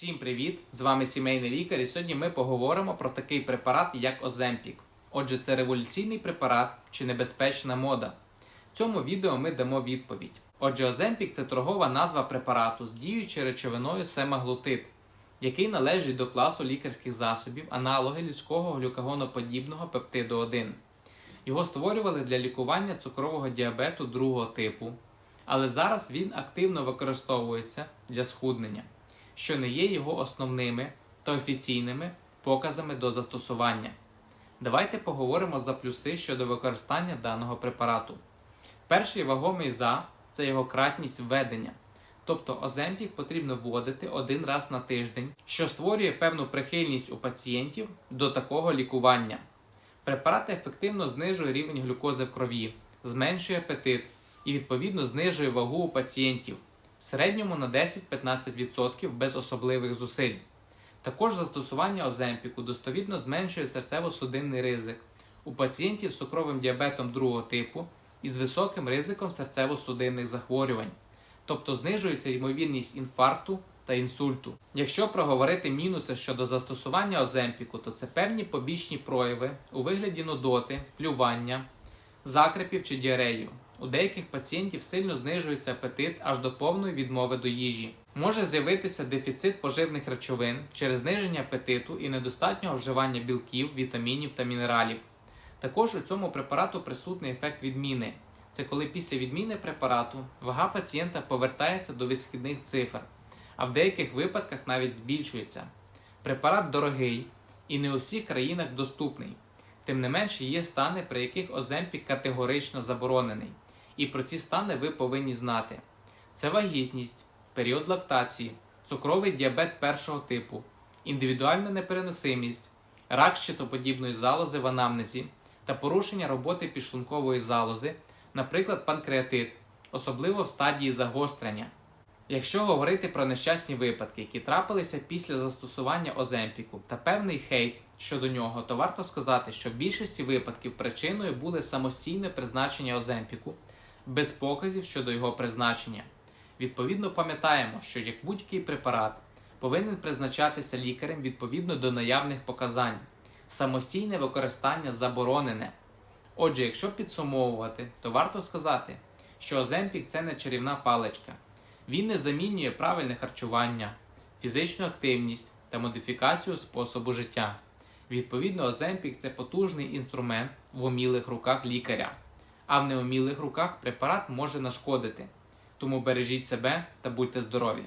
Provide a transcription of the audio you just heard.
Всім привіт! З вами сімейний лікар, і сьогодні ми поговоримо про такий препарат, як Оземпік. Отже, це революційний препарат чи небезпечна мода. В цьому відео ми дамо відповідь. Отже, Оземпік це торгова назва препарату з діючою речовиною семаглутид, який належить до класу лікарських засобів, аналоги людського глюкагоноподібного пептиду 1. Його створювали для лікування цукрового діабету другого типу, але зараз він активно використовується для схуднення, що не є його основними та офіційними показами до застосування. Давайте поговоримо за плюси щодо використання даного препарату. Перший вагомий за це його кратність введення. Тобто Оземпік потрібно вводити один раз на тиждень, що створює певну прихильність у пацієнтів до такого лікування. Препарат ефективно знижує рівень глюкози в крові, зменшує апетит і відповідно знижує вагу у пацієнтів в середньому на 10-15% без особливих зусиль. Також застосування оземпіку достовідно зменшує серцево-судинний ризик у пацієнтів з цукровим діабетом другого типу і з високим ризиком серцево-судинних захворювань, тобто знижується ймовірність інфаркту та інсульту. Якщо проговорити мінуси щодо застосування оземпіку, то це певні побічні прояви у вигляді нудоти, плювання, закрепів чи діарею. У деяких пацієнтів сильно знижується апетит аж до повної відмови до їжі. Може з'явитися дефіцит поживних речовин через зниження апетиту і недостатнього вживання білків, вітамінів та мінералів. Також у цьому препарату присутній ефект відміни. Це коли після відміни препарату вага пацієнта повертається до висхідних цифр, а в деяких випадках навіть збільшується. Препарат дорогий і не у всіх країнах доступний. Тим не менше є стани, при яких Оземпік категорично заборонений. І про ці стани ви повинні знати: це вагітність, період лактації, цукровий діабет першого типу, індивідуальна непереносимість, рак щитоподібної залози в анамнезі та порушення роботи підшлункової залози, наприклад, панкреатит, особливо в стадії загострення. Якщо говорити про нещасні випадки, які трапилися після застосування Оземпіку та певний хейт щодо нього, то варто сказати, що в більшості випадків причиною були самостійне призначення Оземпіку без показів щодо його призначення. Відповідно, пам'ятаємо, що як будь-який препарат повинен призначатися лікарем відповідно до наявних показань. Самостійне використання заборонене. Отже, якщо підсумовувати, то варто сказати, що Оземпік це не чарівна паличка. Він не замінює правильне харчування, фізичну активність та модифікацію способу життя. Відповідно, Оземпік це потужний інструмент в умілих руках лікаря, а в неумілих руках препарат може нашкодити. Тому бережіть себе та будьте здорові!